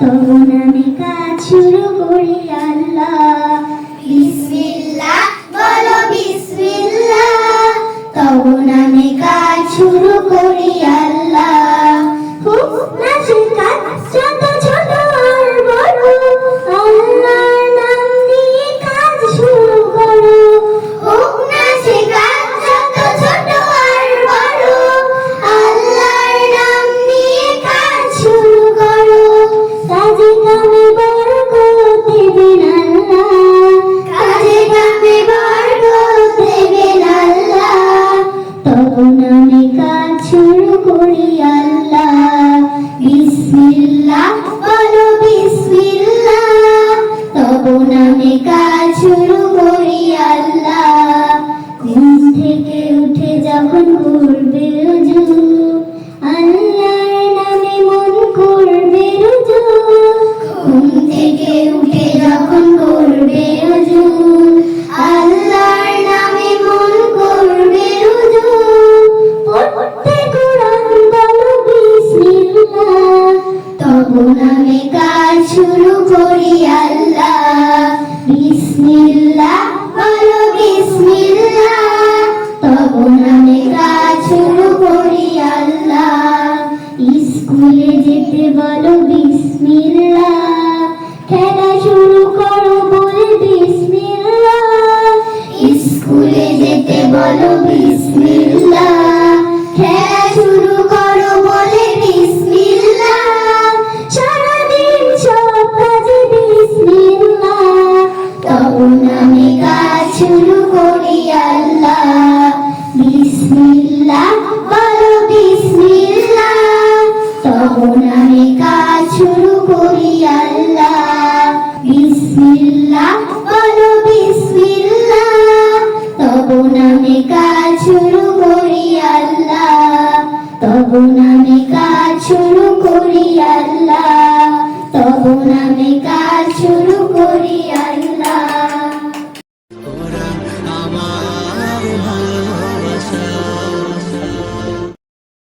তখন আমি কাজ শুরু করি আল্লাহ। বিসমিল্লাহ, বলো বিসমিল্লাহ। তখন আমি কাজ শুরু করি আল্লাহ। তখন কাজ শুরু করি আল্লাহ। বিসমিল্লাহ, বলো বিসমিল্লাহ। তখন আমি কাজ শুরু করি আল্লাহ। স্কুলে যেতে বলো বিসমিল্লাহ। খেলা শুরু করো বলে বিসমিল্লাহ। স্কুলে যেতে বলো বিসমিল্লাহ। শুরু করি আল্লাহ। বিসমিল্লাহ, বলো বিসমিল্লাহ। তখন আমি কাজ শুরু করি আল্লাহ। তখন আমি কাজ শুরু করি আল্লাহ।